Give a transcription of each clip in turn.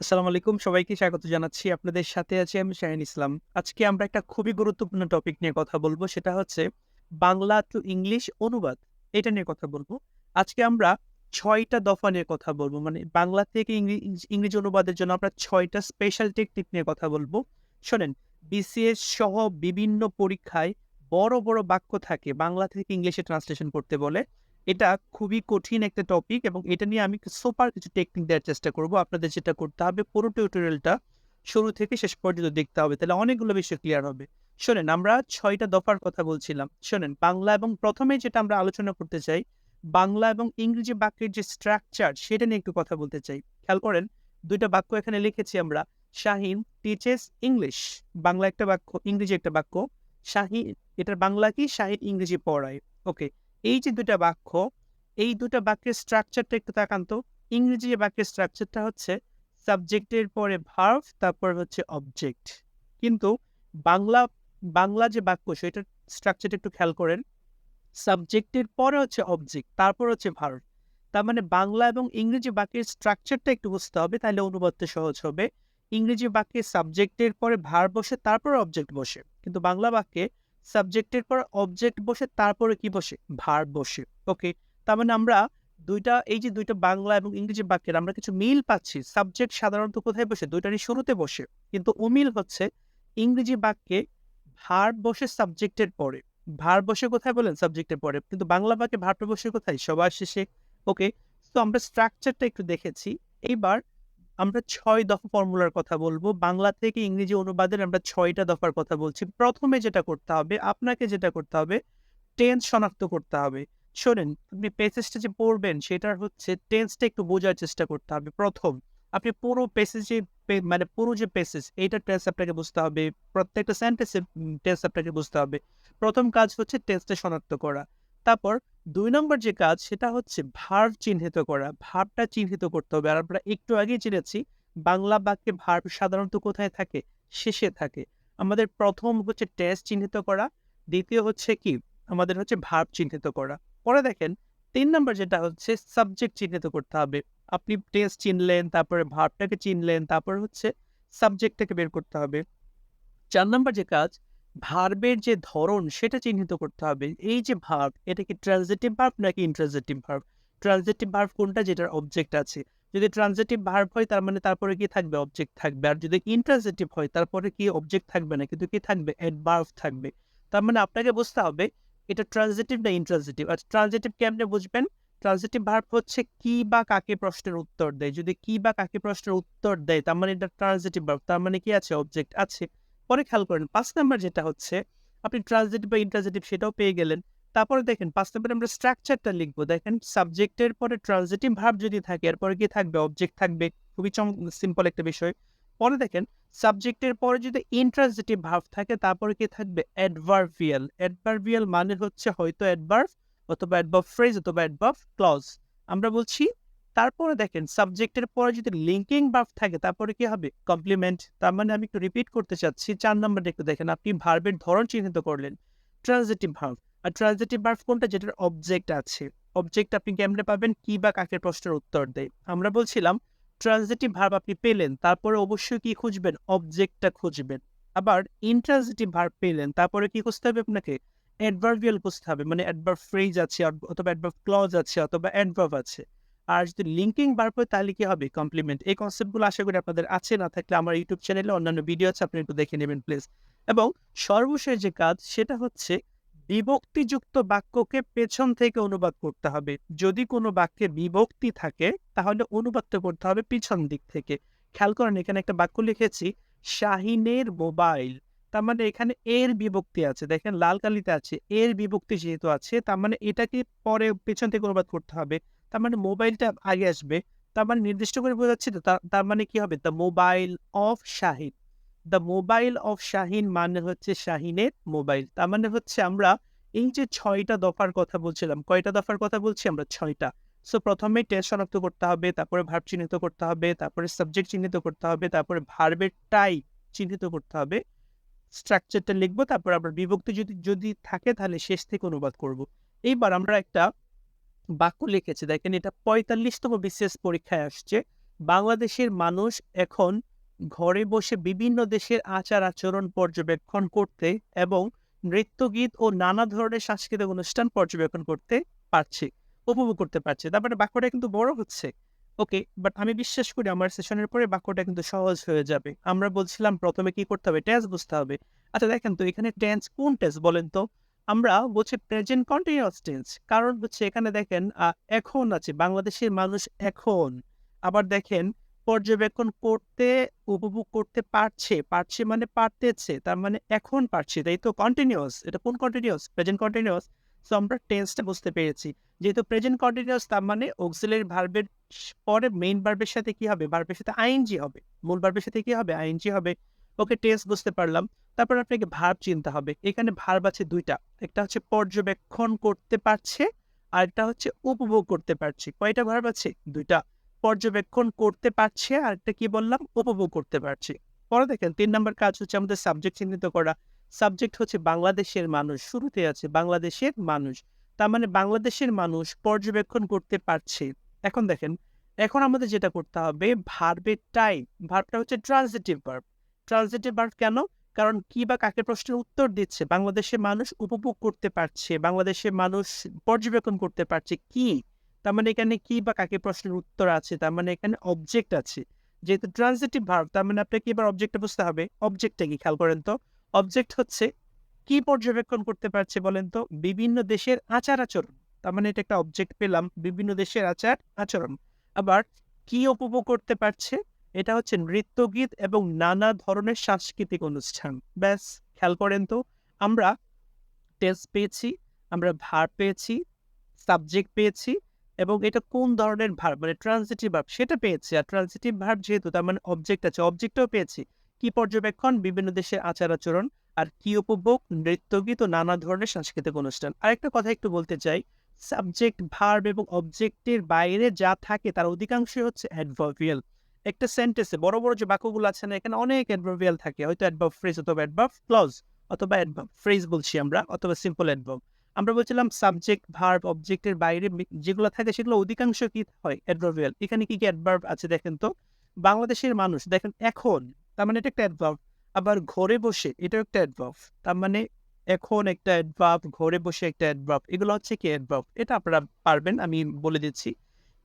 আসসালামু আলাইকুম। সবাইকে স্বাগত জানাচ্ছি। আপনাদের সাথে আছি আমি শাহিন ইসলাম। আজকে আমরা একটা খুবই গুরুত্বপূর্ণ টপিক নিয়ে কথা বলব। সেটা হচ্ছে বাংলা টু ইংলিশ অনুবাদ। এটা নিয়ে কথা বলব। আজকে আমরা ছয়টা দফা নিয়ে কথা বলব। মানে বাংলা থেকে ইংরেজি অনুবাদের জন্য আমরা ছয়টা স্পেশাল টেকনিক নিয়ে কথা বলব। শোনেন বিসিএস সহ বিভিন্ন পরীক্ষায় বড় বড় বাক্য থাকে। বাংলা থেকে ইংলিশে ট্রান্সলেশন করতে বলে। এটা খুবই কঠিন একটা টপিক এবং এটা নিয়ে আমি সুপার কিছু টেকনিক দেওয়ার চেষ্টা করব। আপনাদের যেটা করতে হবে, পুরো টিউটোরিয়ালটা শুরু থেকে শেষ পর্যন্ত দেখতে হবে, তাহলে অনেকগুলো বিষয় ক্লিয়ার হবে। শোনেন, আমরা ছয়টা দফার কথা বলছিলাম। শোনেন, বাংলা এবং প্রথমে যেটা আমরা আলোচনা করতে চাই, বাংলা এবং ইংরেজি বাক্যের যে স্ট্রাকচার সেটা নিয়ে একটু কথা বলতে চাই। খেয়াল করেন, দুইটা বাক্য এখানে লিখেছি আমরা, শাহিন টিচেস ইংলিশ বাংলা একটা বাক্য, ইংরেজি একটা বাক্য শাহিন এটার বাংলা কি? শাহিন ইংরেজি পড়ায়। ওকে এই যে দুটা বাক্য, এই দুটা বাক্যের স্ট্রাকচারটা একটু তাকান তো। ইংরেজি যে বাক্যের স্ট্রাকচারটা হচ্ছে সাবজেক্টের পরে ভার্ভ তারপর হচ্ছে অবজেক্ট কিন্তু বাংলা বাংলা যে বাক্য, সেটার স্ট্রাকচারটা একটু খেয়াল করেন। সাবজেক্টের পরে হচ্ছে অবজেক্ট তারপর হচ্ছে ভার্ভ তার মানে বাংলা এবং ইংরেজি বাক্যের স্ট্রাকচারটা একটু বুঝতে হবে, তাহলে অনুবাদটা সহজ হবে। ইংরেজি বাক্যে সাবজেক্টের পরে ভার বসে, তারপর অবজেক্ট বসে। কিন্তু বাংলা বাক্যে সাবজেক্টের পর অবজেক্ট বসে, তারপরে কি বসে? ভার বসে। ওকে তার মানে আমরা দুইটা, এই যে দুইটা বাংলা এবং ইংরেজি বাক্যের আমরা কিছু মিল পাচ্ছি। সাবজেক্ট সাধারণত কোথায় বসে? দুইটারই শুরুতে বসে। কিন্তু অমিল হচ্ছে ইংরেজি বাক্যে ভার বসে সাবজেক্টের পরে। ভার বসে কোথায় বলেন? সাবজেক্টের পরে। কিন্তু বাংলা বাক্যে ভারটা বসে কোথায়? সবার শেষে। ওকে তো আমরা স্ট্রাকচারটা একটু দেখেছি। এইবার আমরা ছয় দফা ফর্মুলার কথা বলব। বাংলা থেকে ইংরেজি অনুবাদের আমরা ছয়টা দফার কথা বলছি। প্রথমে যেটা করতে হবে, আপনাকে যেটা করতে হবে টেন্স শনাক্ত করতে হবে। শোনেন, আপনি পেসেজটা যে পড়বেন, সেটার হচ্ছে টেন্সটা একটু বোঝার চেষ্টা করতে হবে। প্রথম, আপনি পুরো পেসেজে মানে পুরো যে পেসেজ এইটা টেন্স আপনাকে বুঝতে হবে। প্রত্যেকটা সেন্টেন্সের টেন্স আপনাকে বুঝতে হবে। প্রথম কাজ হচ্ছে টেন্সটা শনাক্ত করা। তারপর দুই নম্বর যে কাজ, সেটা হচ্ছে ভার্ব চিহ্নিত করা। ভার্বটা চিহ্নিত করতে হবে। আর আমরা একটু আগেই জেনেছি, বাংলা বাক্যে ভার্ব সাধারণত কোথায় থাকে? শেষে থাকে। আমাদের প্রথম হচ্ছে টেস্ট চিহ্নিত করা, দ্বিতীয় হচ্ছে কি? আমাদের হচ্ছে ভার্ব চিহ্নিত করা। পরে দেখেন, তিন নম্বর যেটা হচ্ছে সাবজেক্ট চিহ্নিত করতে হবে। আপনি টেস্ট চিনলেন, তারপরে ভার্বটাকে চিনলেন, তারপর হচ্ছে সাবজেক্টটাকে বের করতে হবে। চার নম্বর যে কাজ ভার্বের যে ধরন সেটা চিহ্নিত করতে হবে। এই যে ভার্ব এটা কি ট্রানজিটিভ ভার্ব নাকি ইন্ট্রানজিটিভ ভার্ব ট্রানজিটিভ ভার্ব কোনটা? যেটার অবজেক্ট আছে। যদি ট্রানজিটিভ ভার্ব হয়, তার মানে তারপরে কি থাকবে? অবজেক্ট থাকবে। আর যদি ইন্ট্রানজিটিভ হয়, তারপরে কি অবজেক্ট থাকবে না? কিন্তু কি থাকবে? অ্যাডভার্ব থাকবে। তার মানে আপনাকে বুঝতে হবে, এটা ট্রানজিটিভ না ইন্ট্রানজিটিভ আর ট্রানজিটিভ কেমনে বুঝবেন? ট্রানজিটিভ ভার্ব হচ্ছে কি বা কাকে প্রশ্নের উত্তর দেয়। যদি কি বা কাকে প্রশ্নের উত্তর দেয়, তার মানে এটা ট্রানজিটিভ ভার্ব তার মানে কি আছে? অবজেক্ট আছে। পরে খেয়াল করেন, পাঁচ নাম্বার যেটা হচ্ছে, আপনি ট্রানজিটিভ বা ইন্ট্রানজিটিভ সেটাও পেয়ে গেলেন। তারপরে দেখেন, পাঁচ নাম্বারে আমরা স্ট্রাকচারটা লিখব। দেখেন সাবজেক্টের পরে ট্রানজিটিভ ভার্ব যদি থাকে, এরপরে কি থাকবে? অবজেক্ট থাকবে। খুবই চম সিম্পল একটা বিষয়। পরে দেখেন সাবজেক্টের পরে যদি ইন্ট্রানজিটিভ ভার্ব থাকে, তারপরে কি থাকবে? অ্যাডভার্ভিয়াল অ্যাডভার্ভিয়াল মানে হচ্ছে হয়তো অ্যাডভার্ভ অথবা অ্যাডভার্ব ফ্রেজ অথবা অ্যাডভার্ব ক্লজ আমরা বলছি তারপরে দেখেন সাবজেক্টের পরে যদি লিঙ্কিং ভার্ব থাকে তারপরে কি হবে? কমপ্লিমেন্ট তার মানে আমি একটু রিপিট করতে চাচ্ছি। চার নম্বরটা একটু দেখেন, আপনি ভার্বের ধরন চিহ্নিত করলেন। ট্রানজিটিভ ভার্ব আর ট্রানজিটিভ ভার্ব কোনটা? যেটার অবজেক্ট আছে। অবজেক্ট আপনি কেমনে পাবেন? কি বা কাকের প্রশ্নের উত্তর দেয়। আমরা বলছিলাম ট্রানজিটিভ ভার্ব আপনি পেলেন, তারপরে অবশ্যই কি খুঁজবেন? অবজেক্টটা খুঁজবেন। আবার ইনট্রানজিটিভ ভার্ব পেলেন, তারপরে কি খুঁজতে হবে আপনাকে? অ্যাডভার্বিয়াল খুঁজতে হবে মানে অ্যাডভার্ব ফ্রেজ আছে, অথবা অ্যাডভার্ব ক্লজ আছে, অথবা অ্যাডভার্ব আছে। আর যদি লিঙ্কিং বার হয় তাহলে কি হবে? কমপ্লিমেন্ট এই কনসেপ্টগুলো আশা করি আপনাদের আছে। না থাকলে আমার ইউটিউব চ্যানেলে অন্যান্য ভিডিও আছে, আপনি একটু দেখে নেবেন প্লিজ এবং সর্বশেষ যে কাজ, সেটা হচ্ছে বিভক্তিযুক্ত বাক্যকে পেছন থেকে অনুবাদ করতে হবে। যদি কোনো বাক্যে বিভক্তি থাকে, তাহলে অনুবাদটা করতে হবে পিছন দিক থেকে। খেয়াল করেন, এখানে একটা বাক্য লিখেছি, শাহিনের মোবাইল। তার মানে এখানে এর বিভক্তি আছে। দেখেন, লাল কালিতে আছে, এর বিভক্তি যেহেতু আছে, তার মানে এটাকে পরে পেছন থেকে অনুবাদ করতে হবে। তার মানে মোবাইলটা আগে আসবে। তার মানে নির্দিষ্ট করে বোঝাচ্ছি তো, তার মানে কি হবে? The mobile of Shahin the mobile of Shahin মানে হচ্ছে শাহিনের মোবাইল তার মানে হচ্ছে আমরা এই যে ছয়টা দফার কথা বলছিলাম, কয়টা দফার কথা বলছি আমরা? ছয়টা। সো প্রথমে টেস্ট শনাক্ত করতে হবে, তারপরে ভার্ব চিহ্নিত করতে হবে, তারপরে সাবজেক্ট চিহ্নিত করতে হবে, তারপরে ভার্বের টাই চিহ্নিত করতে হবে। স্ট্রাকচারটা লিখব, তারপর আমরা বিভক্তি যদি যদি থাকে তাহলে শেষ থেকে অনুবাদ করব। এইবার আমরা একটা বাক্য লিখেছে দেখেন এটা পঁয়তাল্লিশতম বিশেষ পরীক্ষায় আসছে বাংলাদেশের মানুষ এখন ঘরে বসে বিভিন্ন দেশের আচার-আচরণ পর্যবেক্ষণ করতে এবং নৃত্যগীত ও নানা ধরনের সাংস্কৃতিক অনুষ্ঠান পর্যবেক্ষণ করতে পারছে, উপভোগ করতে পারছে। তার মানে বাক্যটা কিন্তু বড় হচ্ছে। ওকে, বাট আমি বিশ্বাস করি আমার সেশনের পরে বাক্যটা কিন্তু সহজ হয়ে যাবে। আমরা বলছিলাম প্রথমে কি করতে হবে? টেন্স বুঝতে হবে। আচ্ছা দেখেন তো এখানে টেন্স কোন টেন্স বলেন তো? আমরা বলছি প্রেজেন্ট কন্টিনিউয়াস টেন্স। কারণ হচ্ছে এখানে দেখেন এখন আছে। বাংলাদেশের মানুষ এখন। আবার দেখেন পর্যবেক্ষণ করতে, উপভোগ করতে পারছে। পারছে মানে পারতেছে। তার মানে এখন পারছে, তাই তো? কন্টিনিউয়াস। এটা কোন কন্টিনিউয়াস? Present continuous. সো আমরা টেন্সটা বুঝতে পেরেছি। যেহেতু প্রেজেন্ট কন্টিনিউয়াস তার মানে অক্সিলারি ভার্বের পরে মেইন ভার্বের সাথে কি হবে? ভার্বের সাথে আইএনজি হবে। মূল ভার্বের সাথে কি হবে? আইএনজি হবে। ওকে টেন্স বুঝতে পারলাম। তারপর আপনাকে ভার্ব চিনতে হবে। এখানে ভার্ব আছে ২ টা। একটা হচ্ছে পর্যবেক্ষণ করতে পারছে, আরেকটা হচ্ছে উপভোগ করতে পারছে। কয়টা ভার্ব আছে? ২ টা। পর্যবেক্ষণ করতে পারছে, আরেকটা কি বললাম? উপভোগ করতে পারছে। পরে দেখেন ৩ নাম্বার কাজ হচ্ছে আমাদের সাবজেক্ট চিহ্নিত করা। সাবজেক্ট হচ্ছে বাংলাদেশের মানুষ। শুরুতে আছে বাংলাদেশের মানুষ। তার মানে বাংলাদেশের মানুষ পর্যবেক্ষণ করতে পারছে। এখন দেখেন, এখন আমাদের যেটা করতে হবে ভার্বের টাইপ। ভার্বটা হচ্ছে ট্রান্সিটিভ ভার্ব। ট্রান্সিটিভ ভার্ব কেন? কারণ কি বা কাকে প্রশ্নের উত্তর দিচ্ছে? বাংলাদেশের মানুষ উপভোগ করতে পারছে। বাংলাদেশের মানুষ পর্যবেক্ষণ করতে পারছে। কি? তার মানে এখানে কি বা কাকে প্রশ্নের উত্তর আছে। তার মানে এখানে অবজেক্ট আছে। যেহেতু ট্রান্সিটিভ ভার্ব তার মানে আপনাকে এবার অবজেক্টটা বুঝতে হবে। অবজেক্টটা কি খেয়াল করেন তো? অবজেক্ট হচ্ছে কি পর্যবেক্ষণ করতে পারছে বলেন তো? বিভিন্ন দেশের আচার-আচরণ। তার মানে এটা একটা অবজেক্ট পেলাম। বিভিন্ন দেশের আচার-আচরণ। আবার কি উপভোগ করতে পারছে? এটা হচ্ছে নৃত্যগীত এবং নানা ধরনের সাংস্কৃতিক অনুষ্ঠান। ব্যাস খেয়াল করেন তো? আমরা টেস্ট পেয়েছি, আমরা ভার পেয়েছি, সাবজেক্ট পেয়েছি এবং এটা কোন ধরনের ভার মানে ট্রান্সিটিভ ভার্ব সেটা পেয়েছি। আর ট্রান্সিটিভ ভার্ব যেহেতু তার মানে অবজেক্ট আছে। অবজেক্টও পেয়েছি। কি পর্যবেক্ষণ? বিভিন্ন দেশের আচার-আচরণ। আর কি উপভোগ? নৃত্যগীত ও নানা ধরনের সাংস্কৃতিক অনুষ্ঠান। আরেকটা কথা একটু বলতে চাই। সাবজেক্ট, ভার্ব এবং অবজেক্টের বাইরে যা থাকে তার অধিকাংশই হচ্ছে অ্যাডভার্বিয়াল। একটা সেন্টেন্সে বড়, বড় যে বাক্যগুলো আছে না এখানে অনেক অ্যাডভার্বিয়াল থাকে। হয়তো অ্যাডভার্ব ফ্রেজ অথবা অ্যাডভার্ব ক্লজ অথবা অ্যাডভার্ব ফ্রেজ বলছি আমরা অথবা সিম্পল অ্যাডভার্ব। আমরা বলছিলাম সাবজেক্ট, ভার্ব, অবজেক্টের বাইরে যেগুলো থাকে সেগুলো অধিকাংশ কি হয়? অ্যাডভার্বিয়াল। এখানে কি, কি অ্যাডভার্ব আছে দেখেন তো? বাংলাদেশের মানুষ দেখেন এখন তার মানে এটা একটা অ্যাডভার্ব। আবার ঘরে বসে এটাও একটা অ্যাডভার্ব। তার মানে এখন একটা অ্যাডভার্ব, ঘরে বসে একটা অ্যাডভার্ব। এগুলো হচ্ছে কি অ্যাডভার্ব। এটা আপনারা পারবেন আমি বলে দিচ্ছি।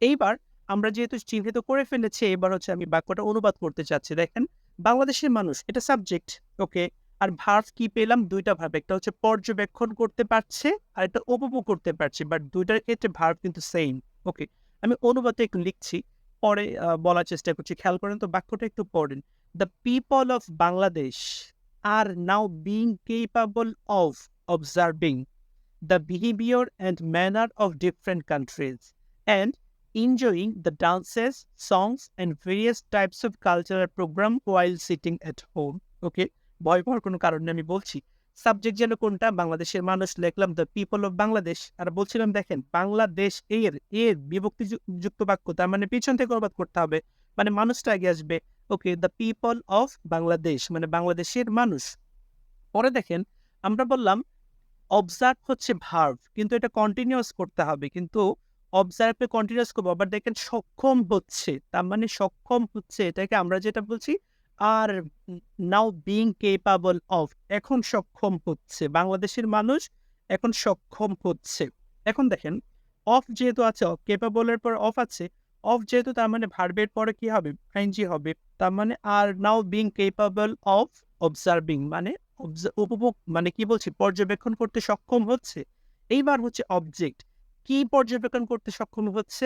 এইবার আমরা যেহেতু চিহ্নিত করে ফেলেছি এবার হচ্ছে আমি বাক্যটা অনুবাদ করতে চাচ্ছি। দেখেন বাংলাদেশের মানুষ এটা সাবজেক্ট। ওকে। আর ভার্ব কি পেলাম? ২ টা ভার্ব। একটা হচ্ছে পর্যবেক্ষণ করতে পারছে, আরেকটা উপভোগ করতে পারছে। বাট ২ টার ক্ষেত্রে ভার্ব কিন্তু সেইম। ওকে। আমি অনুবাদে একটু লিখছি। পরে বলার চেষ্টা করছি। খেয়াল করেন তো বাক্যটা একটু পড়েন। The people of Bangladesh are now being capable of observing the behavior and manner of different countries and enjoying the dances, songs and various types of cultural program while sitting at home. Okay. ভয় পাওয়ার কোনো কারণ নেই আমি বলছি। Subject যেন কোনটা? বাংলাদেশের মানুষ লিখলাম দ্য পিপল অফ বাংলাদেশ। আর বলছিলাম দেখেন বাংলাদেশ এর, এর বিভক্তি যুক্ত বাক্য তার মানে পিছন থেকে অনুবাদ করতে হবে। মানে মানুষটা আগে আসবে। Okay, the people of Bangladesh মানে বাংলাদেশের মানুষ। পরে দেখেন আমরা বললাম অবজার্ভ হচ্ছে ভার্ব কিন্তু এটা কন্টিনিউয়াস করতে হবে। কিন্তু অবজার্ভে কন্টিনিউয়াস করব। আবার দেখেন সক্ষম হচ্ছে। তার মানে সক্ষম হচ্ছে এটাকে আমরা যেটা বলছি আর নাও বিং কেপাবল অফ এখন সক্ষম হচ্ছে। বাংলাদেশের মানুষ এখন সক্ষম হচ্ছে। এখন দেখেন অফ যেহেতু আছে কেপাবল এর পর অফ আছে। অফ যেহেতু তার মানে ভার্বের পরে কি হবে? আইএনজি হবে। তার মানে আর now being capable of observing মানে উপভোগ মানে কি বলছি? পর্যবেক্ষণ করতে সক্ষম হচ্ছে। এইবার হচ্ছে অবজেক্ট। কি পর্যবেক্ষণ করতে সক্ষম হচ্ছে?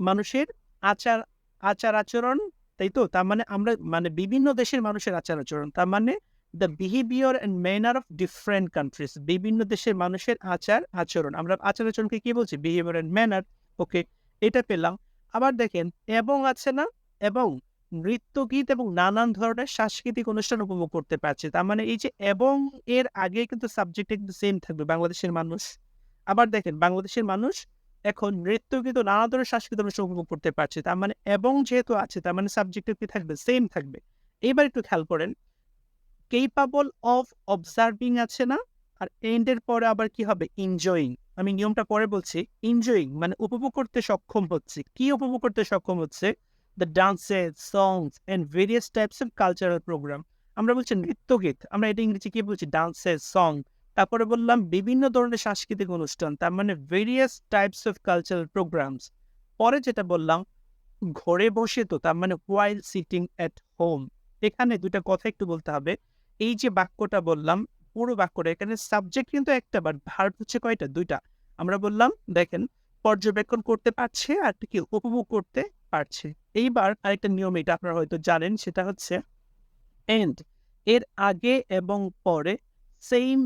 মানুষের আচার আচার-আচরণ, তাই তো? তার মানে আমরা মানে বিভিন্ন দেশের মানুষের আচার-আচরণ। তার মানে the behaviour and manner of different countries বিভিন্ন দেশের মানুষের আচার-আচরণ। আমরা আচার-আচরণকে কি বলছি? Behaviour and manner. ওকে, এটা পেলাম। আবার দেখেন এবং আছে না? এবং নৃত্যগীত এবং নানান ধরনের সাংস্কৃতিক অনুষ্ঠান উপভোগ করতে পারছে। তার মানে এই যে এবং এর আগে কিন্তু সাবজেক্টটা কিন্তু সেম থাকবে বাংলাদেশের মানুষ। আবার দেখেন, বাংলাদেশের মানুষ এখন নৃত্যগীত ও নানা ধরনের সাংস্কৃতিক অনুষ্ঠান উপভোগ করতে পারছে। তার মানে এবং যেহেতু আছে, তার মানে সাবজেক্টটা কি থাকবে? সেম থাকবে। এবার একটু খেয়াল করেন। কেপাবল অফ অবজার্ভিং আছে না? আর এন্ড এর পরে আবার কি হবে? এনজয়িং। আমি নিয়মটা পরে বলছি। এনজয়িং মানে উপভোগ করতে সক্ষম হচ্ছে। কি উপভোগ করতে সক্ষম হচ্ছে? The dances songs and various types of cultural program আমরা বলছি নৃত্যগীত আমরা এটা ইংরেজি কি বলছি ডান্সেস সং তারপরে বললাম বিভিন্ন ধরনের সাংস্কৃতিক অনুষ্ঠান, তার মানে various types of cultural programs পরে যেটা বললাম, ঘরে বসে তো, তার মানে ওয়াইল সিটিং এট হোম এখানে দুটা কথা একটু বলতে হবে। এই যে বাক্যটা বললাম, পুরো বাক্যটা, এখানে সাবজেক্ট কিন্তু একটা বাট ভার্ব হচ্ছে কয়টা? দুইটা। আমরা বললাম, দেখেন, পর্যবেক্ষণ করতে পারছে আর কি উপভোগ করতে পারছে। এইবার আরেকটা নিয়ম, এটা আপনারা হয়তো জানেন, সেটা হচ্ছে এন্ড এর আগে এবং পরে সেম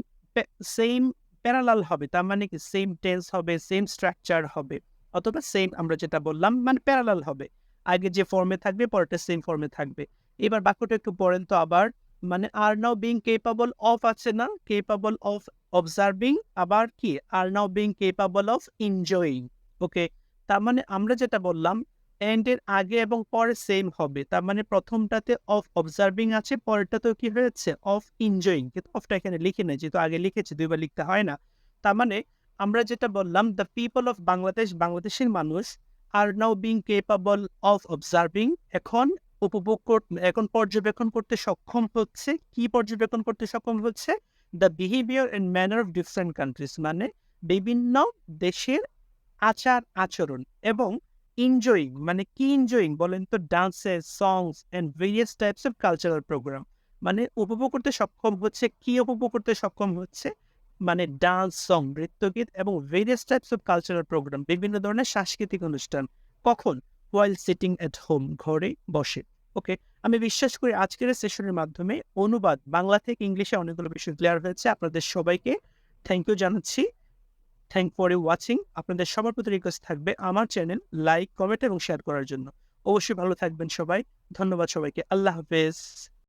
সেম প্যারালাল হবে, তার মানে কি সেম টেন্স হবে সেম স্ট্রাকচার হবে, অথবা সেম আমরা যেটা বললাম মানে প্যারালাল হবে। আগে যে ফর্মে থাকবে, পরেরটা সেম ফর্মে থাকবে। এবার বাক্যটা একটু পড়েন তো আবার মানে আর নাও বিং কেপাবল অফ আছে না? কেপাবল অফ অবজার্ভিং আবার কি? আর now being capable of enjoying okay তার মানে আমরা যেটা বললাম এন্ড এর আগে এবং পরে সেম হবে। তার মানে প্রথমটাতে অফ অবজার্ভিং আছে, পরেরটাতেও কি হয়েছে? অফ এনজয়িং কিন্তু অফটা এখানে লিখে নেই, যেহেতু আগে লিখেছি, দুইবার লিখতে হয় না। তার মানে আমরা যেটা বললাম দ্য পিপল অফ বাংলাদেশ বাংলাদেশের মানুষ আর now being capable of observing এখন উপভোগ এখন পর্যবেক্ষণ করতে সক্ষম হচ্ছে, কি পর্যবেক্ষণ করতে সক্ষম হচ্ছে? The behaviour and manner of different countries মানে বিভিন্ন দেশের আচার আচরণ এবং এনজয়িং মানে কি এনজয়িং বলেন তো dances songs and various types of cultural program মানে উপভোগ করতে সক্ষম হচ্ছে, কি উপভোগ করতে সক্ষম হচ্ছে? মানে ডান্স সং নৃত্যগীত এবং various types of cultural program বিভিন্ন ধরনের সাংস্কৃতিক অনুষ্ঠান। কখন? ওয়াইল সিটিং এট হোম ঘরে বসে। ওকে? আমি বিশ্বাস করি আজকের সেশনের মাধ্যমে অনুবাদ, বাংলা থেকে ইংলিশে অনেকগুলো বিষয় ক্লিয়ার হয়েছে। আপনাদের সবাইকে থ্যাংক ইউ জানাচ্ছি। থ্যাংক ফর ইউ ওয়াচিং আপনাদের সবার প্রতি রিকোয়েস্ট থাকবে আমার চ্যানেল লাইক কমেন্ট এবং শেয়ার করার জন্য। অবশ্যই ভালো থাকবেন সবাই। ধন্যবাদ সবাইকে। আল্লাহ হাফেজ।